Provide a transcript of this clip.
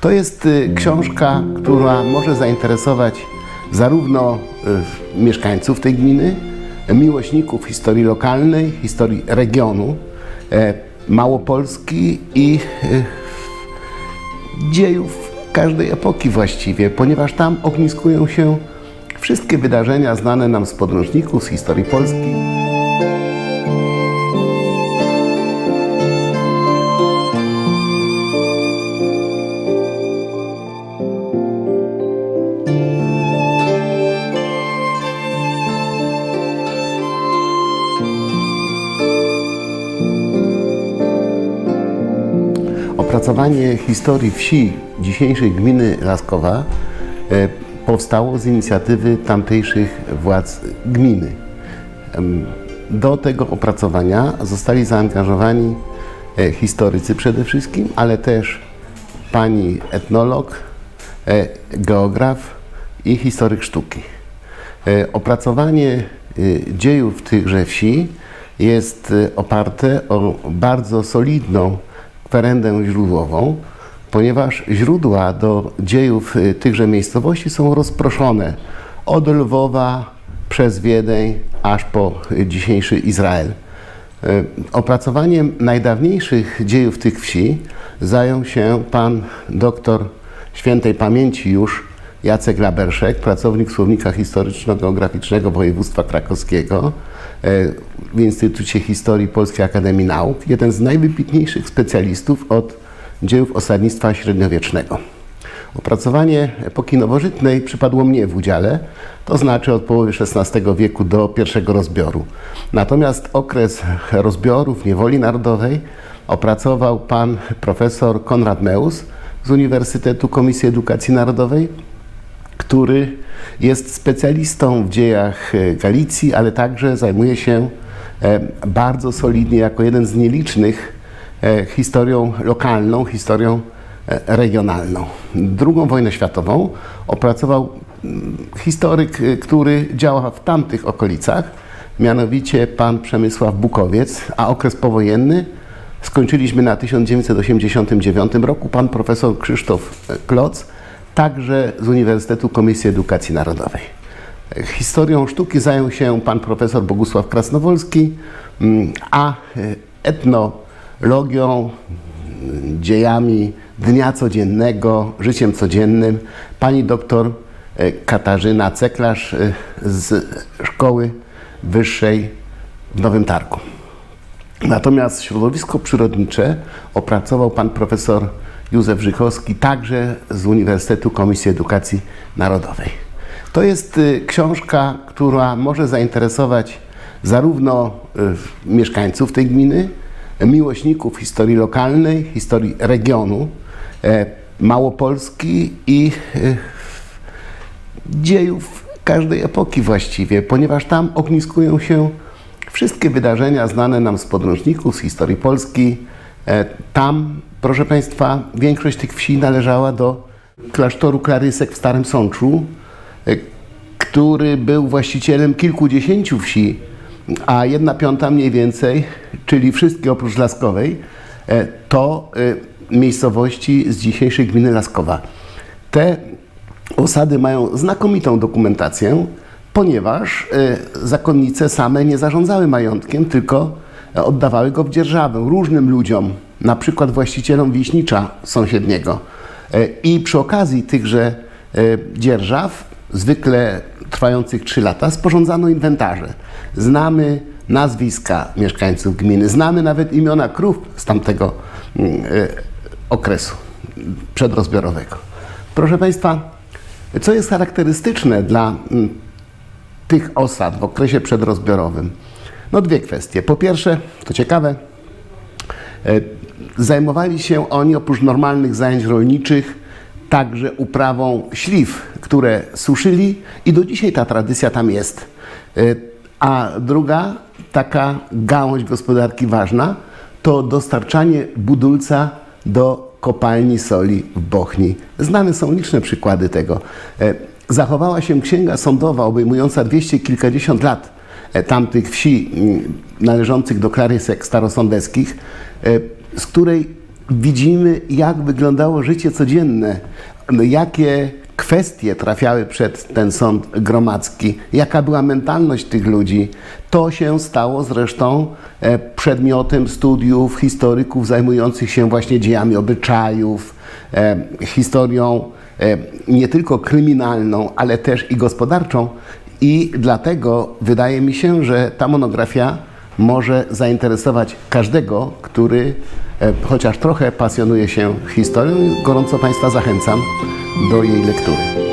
To jest y, książka, która może zainteresować zarówno y, mieszkańców tej gminy, miłośników historii lokalnej, historii regionu, e, Małopolski i y, dziejów każdej epoki właściwie, ponieważ tam ogniskują się wszystkie wydarzenia znane nam z podręczników, z historii Polski. Opracowanie historii wsi dzisiejszej gminy Laskowa e, powstało z inicjatywy tamtejszych władz gminy. Do tego opracowania zostali zaangażowani e, historycy przede wszystkim, ale też pani etnolog, e, geograf i historyk sztuki. Opracowanie dziejów tychże wsi jest oparte o bardzo solidną kwerendę źródłową, ponieważ źródła do dziejów y, tychże miejscowości są rozproszone od Lwowa przez Wiedeń aż po y, dzisiejszy Izrael. Y, Opracowaniem najdawniejszych dziejów tych wsi zajął się pan doktor świętej pamięci już Jacek Laberszek, pracownik Słownika Historyczno-Geograficznego Województwa Krakowskiego e, w Instytucie Historii Polskiej Akademii Nauk, jeden z najwybitniejszych specjalistów od dziejów osadnictwa średniowiecznego. Opracowanie epoki nowożytnej przypadło mnie w udziale, to znaczy od połowy XVI wieku do pierwszego rozbioru. Natomiast okres rozbiorów, niewoli narodowej opracował pan profesor Konrad Meus z Uniwersytetu Komisji Edukacji Narodowej, który jest specjalistą w dziejach e, Galicji, ale także zajmuje się e, bardzo solidnie jako jeden z nielicznych e, historią lokalną, historią regionalną. Drugą wojnę światową opracował mm, historyk, który działa w tamtych okolicach, mianowicie pan Przemysław Bukowiec, a okres powojenny skończyliśmy na 1989 roku. Pan profesor Krzysztof Kloc, także z Uniwersytetu Komisji Edukacji Narodowej. Historią sztuki zajął się pan profesor Bogusław Krasnowolski, mm, a e, etnologią, mm, dziejami dnia codziennego, życiem codziennym pani doktor e, Katarzyna Ceklarz e, z Szkoły Wyższej w Nowym Targu. Natomiast środowisko przyrodnicze opracował pan profesor Józef Żykowski, także z Uniwersytetu Komisji Edukacji Narodowej. To jest y, książka, która może zainteresować zarówno y, mieszkańców tej gminy, miłośników historii lokalnej, historii regionu, e, Małopolski i y, dziejów każdej epoki właściwie, ponieważ tam ogniskują się wszystkie wydarzenia znane nam z podręczników, z historii Polski. E, Tam, proszę Państwa, większość tych wsi należała do klasztoru Klarysek w Starym Sączu, e, który był właścicielem kilkudziesięciu wsi, a jedna piąta mniej więcej, czyli wszystkie oprócz Laskowej, e, to miejscowości z dzisiejszej gminy Laskowa. Te osady mają znakomitą dokumentację, ponieważ zakonnice same nie zarządzały majątkiem, tylko oddawały go w dzierżawę różnym ludziom, na przykład właścicielom Wiśnicza sąsiedniego. E, I przy okazji tychże e, dzierżaw, zwykle trwających 3 lata, sporządzano inwentarze. Znamy nazwiska mieszkańców gminy, znamy nawet imiona krów z tamtego mm, e, okresu przedrozbiorowego. Proszę Państwa, co jest charakterystyczne dla mm, tych osad w okresie przedrozbiorowym? No dwie kwestie. Po pierwsze, to ciekawe, e, zajmowali się oni oprócz normalnych zajęć rolniczych także uprawą śliw, które suszyli i do dzisiaj ta tradycja tam jest. E, A druga taka gałąź gospodarki ważna to dostarczanie budulca do kopalni soli w Bochni. Znane są liczne przykłady tego. E, Zachowała się księga sądowa obejmująca dwieście kilkadziesiąt lat tamtych wsi mm, należących do klarysek starosądeckich, e, z której widzimy, jak wyglądało życie codzienne, jakie kwestie trafiały przed ten sąd gromadzki, jaka była mentalność tych ludzi. To się stało zresztą e, przedmiotem studiów historyków zajmujących się właśnie dziejami obyczajów, e, historią e, nie tylko kryminalną, ale też i gospodarczą. I dlatego wydaje mi się, że ta monografia może zainteresować każdego, który e, chociaż trochę pasjonuje się historią. Gorąco Państwa zachęcam do jej lektury.